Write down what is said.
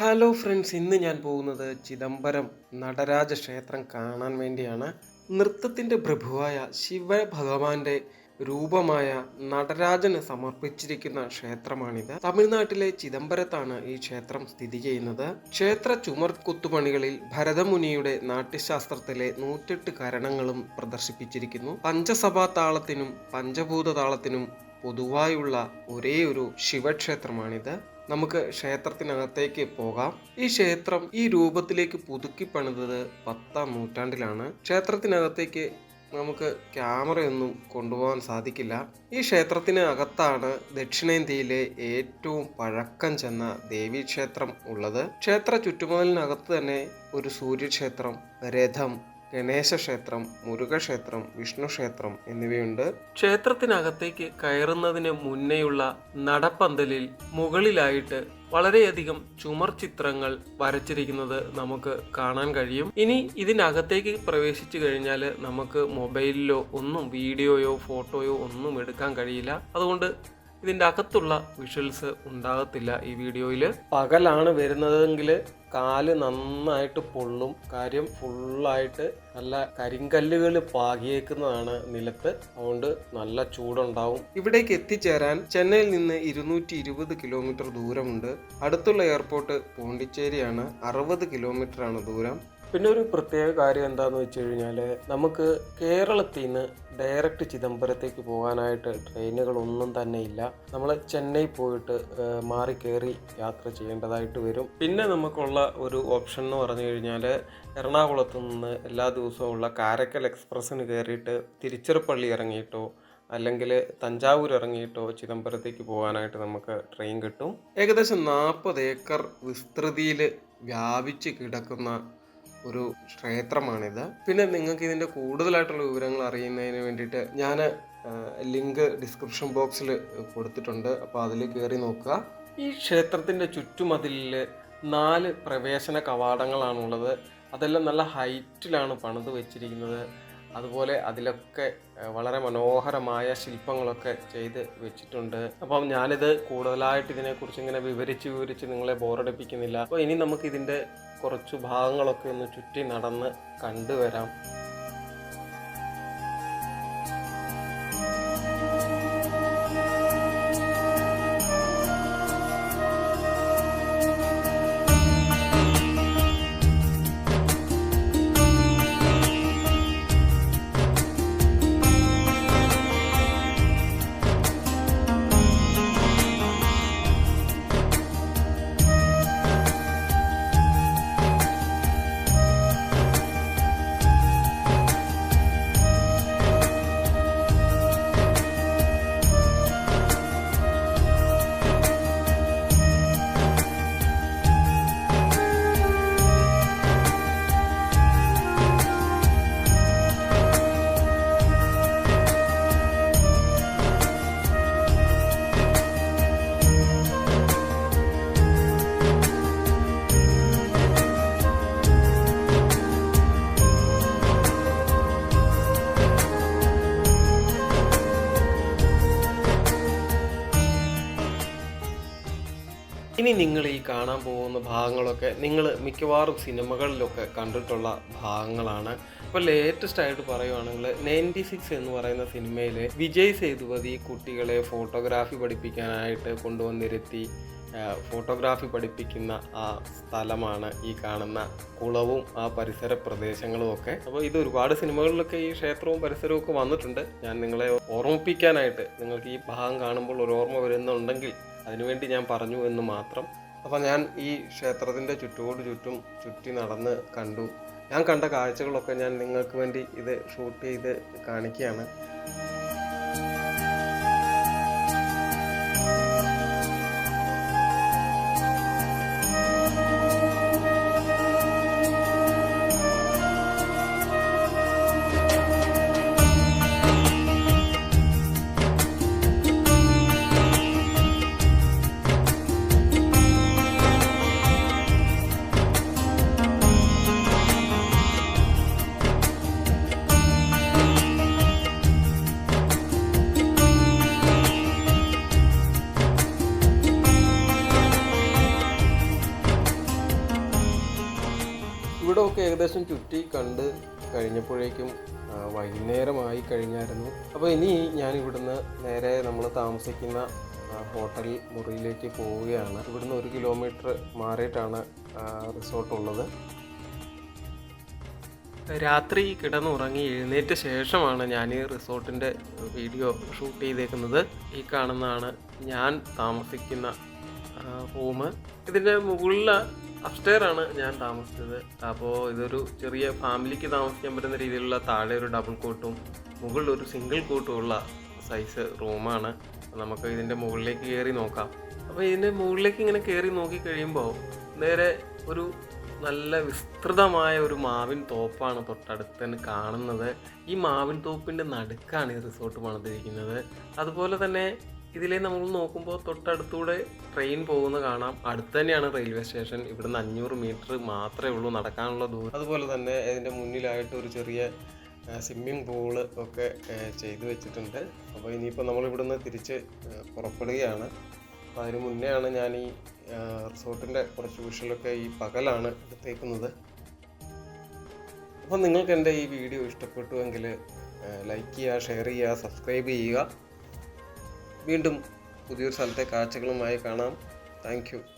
Hello friends ഇന്ന് ഞാൻ പോകുന്നത് ചിദംബരം നടരാജ ക്ഷേത്രം കാണാൻ വേണ്ടിയാണ്. നൃത്തത്തിന്റെ പ്രഭുവായ ശിവഭഗവാന്റെ രൂപമായ നടരാജന് സമർപ്പിച്ചിരിക്കുന്ന ക്ഷേത്രമാണിത്. തമിഴ്നാട്ടിലെ ചിദംബരത്താണ് ഈ ക്ഷേത്രം സ്ഥിതി ചെയ്യുന്നത്. ക്ഷേത്ര ചുമർ കുത്തുപണികളിൽ ഭരതമുനിയുടെ നാട്യശാസ്ത്രത്തിലെ നൂറ്റെട്ട് കരണങ്ങളും പ്രദർശിപ്പിച്ചിരിക്കുന്നു. പഞ്ചസഭാ താളത്തിനും പഞ്ചഭൂത താളത്തിനും പൊതുവായുള്ള ഒരേ ഒരു ശിവക്ഷേത്രമാണിത്. നമുക്ക് ക്ഷേത്രത്തിനകത്തേക്ക് പോകാം. ഈ ക്ഷേത്രം ഈ രൂപത്തിലേക്ക് പുതുക്കി പണിതത് പത്താം നൂറ്റാണ്ടിലാണ്. ക്ഷേത്രത്തിനകത്തേക്ക് നമുക്ക് ക്യാമറയൊന്നും കൊണ്ടുപോകാൻ സാധിക്കില്ല. ഈ ക്ഷേത്രത്തിന് അകത്താണ് ദക്ഷിണേന്ത്യയിലെ ഏറ്റവും പഴക്കം ചെന്ന ദേവീക്ഷേത്രം ഉള്ളത്. ക്ഷേത്ര ചുറ്റുമതിലിനകത്ത് തന്നെ ഒരു സൂര്യക്ഷേത്രം രഥം ഗണേശ ക്ഷേത്രം മുരുകക്ഷേത്രം വിഷ്ണു ക്ഷേത്രം എന്നിവയുണ്ട്. ക്ഷേത്രത്തിനകത്തേക്ക് കയറുന്നതിന് മുന്നേയുള്ള നടപ്പന്തലിൽ മുകളിലായിട്ട് വളരെയധികം ചുമർ ചിത്രങ്ങൾ വരച്ചിരിക്കുന്നത് നമുക്ക് കാണാൻ കഴിയും. ഇനി ഇതിനകത്തേക്ക് പ്രവേശിച്ചു കഴിഞ്ഞാൽ നമുക്ക് മൊബൈലിലോ ഒന്നും വീഡിയോയോ ഫോട്ടോയോ ഒന്നും എടുക്കാൻ കഴിയില്ല. അതുകൊണ്ട് ഇതിന്റെ അകത്തുള്ള വിഷ്വൽസ് ഉണ്ടാകത്തില്ല ഈ വീഡിയോയിൽ പകലാണ് വരുന്നതെങ്കിൽ കാൽ നന്നായിട്ട് പൊള്ളും. കാര്യം ഫുള്ളായിട്ട് നല്ല കരിങ്കല്ലുകൾ പാകിയേക്കുന്നതാണ് നിലത്ത്. അതുകൊണ്ട് നല്ല ചൂടുണ്ടാവും. ഇവിടേക്ക് എത്തിച്ചേരാൻ ചെന്നൈയിൽ നിന്ന് ഇരുന്നൂറ്റി ഇരുപത് കിലോമീറ്റർ ദൂരമുണ്ട്. അടുത്തുള്ള എയർപോർട്ട് പോണ്ടിച്ചേരിയാണ്. അറുപത് കിലോമീറ്റർ ആണ് ദൂരം. പിന്നെ ഒരു പ്രത്യേക കാര്യം എന്താണെന്ന് വെച്ച് കഴിഞ്ഞാൽ നമുക്ക് കേരളത്തിൽ നിന്ന് ഡയറക്റ്റ് ചിദംബരത്തേക്ക് പോകാനായിട്ട് ട്രെയിനുകളൊന്നും തന്നെ ഇല്ല. നമ്മൾ ചെന്നൈ പോയിട്ട് മാറി കയറി യാത്ര ചെയ്യേണ്ടതായിട്ട് വരും. പിന്നെ നമുക്കുള്ള ഒരു ഓപ്ഷൻ എന്ന് പറഞ്ഞു കഴിഞ്ഞാൽ എറണാകുളത്ത് നിന്ന് എല്ലാ ദിവസവും ഉള്ള കാരക്കൽ എക്സ്പ്രസ്സിന് കയറിയിട്ട് തിരുച്ചിറപ്പള്ളി ഇറങ്ങിയിട്ടോ അല്ലെങ്കിൽ തഞ്ചാവൂർ ഇറങ്ങിയിട്ടോ ചിദംബരത്തേക്ക് പോകാനായിട്ട് നമുക്ക് ട്രെയിൻ കിട്ടും. ഏകദേശം നാൽപ്പത് ഏക്കർ വിസ്തൃതിയിൽ വ്യാപിച്ച് കിടക്കുന്ന ഒരു ക്ഷേത്രമാണിത്. പിന്നെ നിങ്ങൾക്ക് ഇതിന്റെ കൂടുതലായിട്ടുള്ള വിവരങ്ങൾ അറിയുന്നതിന് വേണ്ടിയിട്ട് ഞാൻ ലിങ്ക് ഡിസ്ക്രിപ്ഷൻ ബോക്സിൽ കൊടുത്തിട്ടുണ്ട്. അപ്പോൾ അതിൽ കയറി നോക്കുക. ഈ ക്ഷേത്രത്തിന്റെ ചുറ്റുമതിലിൽ നാല് പ്രവേശന കവാടങ്ങളാണുള്ളത്. അതെല്ലാം നല്ല ഹൈറ്റിലാണ് പണിത് വെച്ചിരിക്കുന്നത്. അതുപോലെ അതിലൊക്കെ വളരെ മനോഹരമായ ശില്പങ്ങളൊക്കെ ചെയ്ത് വെച്ചിട്ടുണ്ട്. അപ്പം ഞാനിത് കൂടുതലായിട്ട് ഇതിനെക്കുറിച്ച് ഇങ്ങനെ വിവരിച്ച് വിവരിച്ച് നിങ്ങളെ ബോറടിപ്പിക്കുന്നില്ല. അപ്പോൾ ഇനി നമുക്ക് ഇതിന്റെ കുറച്ച് ഭാഗങ്ങളൊക്കെ ഒന്ന് ചുറ്റി നടന്ന് കണ്ടുവരാം. ഇനി നിങ്ങൾ ഈ കാണാൻ പോകുന്ന ഭാഗങ്ങളൊക്കെ നിങ്ങൾ മിക്കവാറും സിനിമകളിലൊക്കെ കണ്ടിട്ടുള്ള ഭാഗങ്ങളാണ്. ഇപ്പോൾ ലേറ്റസ്റ്റ് ആയിട്ട് പറയുവാണെങ്കിൽ നയന്റി സിക്സ് എന്ന് പറയുന്ന സിനിമയിൽ വിജയ് സേതുപതി കുട്ടികളെ ഫോട്ടോഗ്രാഫി പഠിപ്പിക്കാനായിട്ട് കൊണ്ടുവന്നിരുത്തി ഫോട്ടോഗ്രാഫി പഠിപ്പിക്കുന്ന ആ സ്ഥലമാണ് ഈ കാണുന്ന കുളവും ആ പരിസര പ്രദേശങ്ങളും ഒക്കെ. അപ്പോൾ ഇത് ഒരുപാട് സിനിമകളിലൊക്കെ ഈ ക്ഷേത്രവും പരിസരവും ഒക്കെ വന്നിട്ടുണ്ട്. ഞാൻ നിങ്ങളെ ഓർമ്മിപ്പിക്കാനായിട്ട് നിങ്ങൾക്ക് ഈ ഭാഗം കാണുമ്പോൾ ഒരു ഓർമ്മ വരുന്നുണ്ടെങ്കിൽ അതിനുവേണ്ടി ഞാൻ പറഞ്ഞു എന്ന് മാത്രം. അപ്പോൾ ഞാൻ ഈ ക്ഷേത്രത്തിന്റെ ചുറ്റോട് ചുറ്റും ചുറ്റി നടന്ന് കണ്ടു. ഞാൻ കണ്ട കാഴ്ചകളൊക്കെ ഞാൻ നിങ്ങൾക്ക് വേണ്ടി ഇത് ഷൂട്ട് ചെയ്ത് കാണിക്കുകയാണ്. ഏകദേശം ചുറ്റി കണ്ട് കഴിഞ്ഞപ്പോഴേക്കും വൈകുന്നേരമായി കഴിഞ്ഞായിരുന്നു. അപ്പോൾ ഇനി ഞാൻ ഇവിടുന്ന് നേരെ നമ്മൾ താമസിക്കുന്ന ഹോട്ടൽ മുറിയിലേക്ക് പോവുകയാണ്. ഇവിടുന്ന് ഒരു കിലോമീറ്റർ മാറിയിട്ടാണ് റിസോർട്ട് ഉള്ളത്. രാത്രി കിടന്നുറങ്ങി എഴുന്നേറ്റ ശേഷമാണ് ഞാൻ ഈ റിസോർട്ടിന്റെ വീഡിയോ ഷൂട്ട് ചെയ്തേക്കുന്നത്. ഈ കാണുന്നതാണ് ഞാൻ താമസിക്കുന്ന റൂം ഇതിന്റെ മുകളിൽ അപ്സ്റ്റെയർ ആണ് ഞാൻ താമസിച്ചത്. അപ്പോൾ ഇതൊരു ചെറിയ ഫാമിലിക്ക് താമസിക്കാൻ പറ്റുന്ന രീതിയിലുള്ള താഴെ ഒരു ഡബിൾ കോട്ടും മുകളിൽ ഒരു സിംഗിൾ കോട്ടും ഉള്ള സൈസ് റൂമാണ് നമുക്ക് ഇതിന്റെ മുകളിലേക്ക് കയറി നോക്കാം. അപ്പോൾ ഇതിന്റെ മുകളിലേക്ക് ഇങ്ങനെ കയറി നോക്കി കഴിയുമ്പോൾ നേരെ ഒരു നല്ല വിസ്തൃതമായ ഒരു മാവിൻ തോപ്പാണ് തൊട്ടടുത്ത് തന്നെ കാണുന്നത്. ഈ മാവിൻ തോപ്പിന്റെ നടുക്കാണ് ഈ റിസോർട്ട് പണിതിരിക്കുന്നത്. അതുപോലെ തന്നെ ഇതിലെ നമ്മൾ നോക്കുമ്പോൾ തൊട്ടടുത്തൂടെ ട്രെയിൻ പോകുന്ന കാണാം. അടുത്ത് തന്നെയാണ് റെയിൽവേ സ്റ്റേഷൻ ഇവിടുന്ന് അഞ്ഞൂറ് മീറ്റർ മാത്രമേ ഉള്ളൂ നടക്കാനുള്ള ദൂരം. അതുപോലെ തന്നെ ഇതിന്റെ മുന്നിലായിട്ട് ഒരു ചെറിയ സ്വിമ്മിംഗ് പൂൾ ഒക്കെ ചെയ്തു വെച്ചിട്ടുണ്ട്. അപ്പോൾ ഇനിയിപ്പോൾ നമ്മൾ ഇവിടുന്ന് തിരിച്ച് പുറപ്പെടുകയാണ്. അപ്പോൾ അതിന് മുന്നെയാണ് ഞാൻ ഈ റിസോർട്ടിന്റെ കുറച്ച് വിഷലൊക്കെ ഈ പകലാണ് എടുത്തേക്കുന്നത്. അപ്പോൾ നിങ്ങൾക്ക് എന്റെ ഈ വീഡിയോ ഇഷ്ടപ്പെട്ടുവെങ്കിൽ ലൈക്ക് ചെയ്യുക ഷെയർ ചെയ്യുക സബ്സ്ക്രൈബ് ചെയ്യുക. വീണ്ടും പുതിയൊരു സ്ഥലത്തെ കാഴ്ചകളുമായി കാണാം. താങ്ക്